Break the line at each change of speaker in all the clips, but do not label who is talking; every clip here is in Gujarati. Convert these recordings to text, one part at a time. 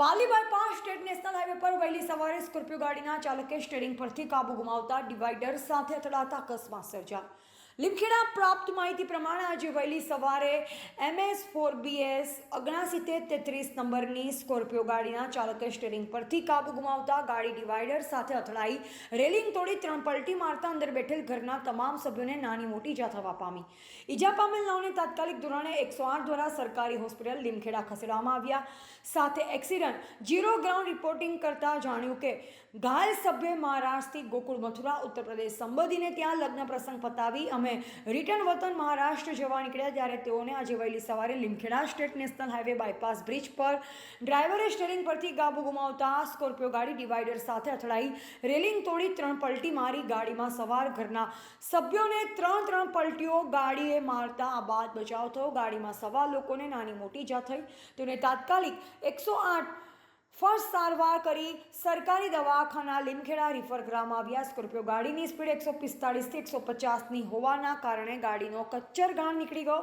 Pali bypass state national highway પર વહેલી સવારે સ્કોર્પિયો ગાડીના ચાલકે સ્ટેરિંગ પરથી કાબુ ગુમાવતા ડિવાઈડર સાથે અથડાતા અકસ્માત સર્જાયો. લીમખેડા પ્રાપ્ત માહિતી પ્રમાણે આજે વહેલી સવારે એમએસ ફોર બીએસ ઓગણસિત્તેર તેત્રીસ નંબરની સ્કોર્પિયો ગાડીના ચાલકે સ્ટેરિંગ પરથી કાબુ ગુમાવતા ગાડી ડિવાઈડર સાથે અથડાઈ. રેલિંગ તોડી ત્રણ પલટી મારતા અંદર બેઠેલ ઘરના તમામ સભ્યોને નાની મોટી ઈજા થવા પામી ઈજા પામેલ નવને તાત્કાલિક ધોરણે એકસો આઠ દ્વારા સરકારી હોસ્પિટલ લીમખેડા ખસેડવામાં આવ્યા. સાથે એક્સિડન્ટ જીરો ગ્રાઉન્ડ રિપોર્ટિંગ કરતા જાણ્યું કે ઘાયલ સભ્ય મહારાષ્ટ્રથી ગોકુળ મથુરા ઉત્તર પ્રદેશ સંબંધીને ત્યાં લગ્ન પ્રસંગ પતાવી અમે રિટર્ન વતન મહારાષ્ટ્ર જવા નીકળ્યા ત્યારે તેઓને આજે વહેલી સવારે Limkheda state national highway bypass bridge પર ડ્રાઈવરે સ્ટેરિંગ પરથી કાબુ ગુમાવતા સ્કોર્પિયો ગાડી ડિવાઈડર સાથે અથડાઈ. રેલિંગ તોડી ત્રણ પલટી મારી ગાડીમાં સવાર ઘરના સભ્યોને ત્રણ ત્રણ પલટીઓ ગાડીએ મારતા આ બાદ બચાવ થયો. ગાડીમાં સવાર લોકોને નાની મોટી ઈજા થઈ. તેને તાત્કાલિક એકસો આઠ ફર્સ્ટ સારવાર કરી સરકારી દવાખાના લીમખેડા રિફર કરવામાં આવ્યા. સ્કોર્પિયો ગાડીની સ્પીડ એકસો પિસ્તાળીસથી એકસો પચાસની હોવાના કારણે ગાડીનો કચ્ચર ગાણ નીકળી ગયો.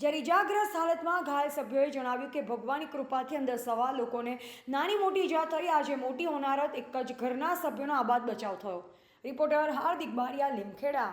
જ્યારે ઇજાગ્રસ્ત હાલતમાં ઘાયલ સભ્યોએ જણાવ્યું કે ભગવાનની કૃપાથી અંદર સવા લોકોને નાની મોટી ઈજા થઈ. આજે મોટી હોનારત, એક જ ઘરના સભ્યોનો આબાદ બચાવ થયો. રિપોર્ટર હાર્દિક બારિયા, લીમખેડા.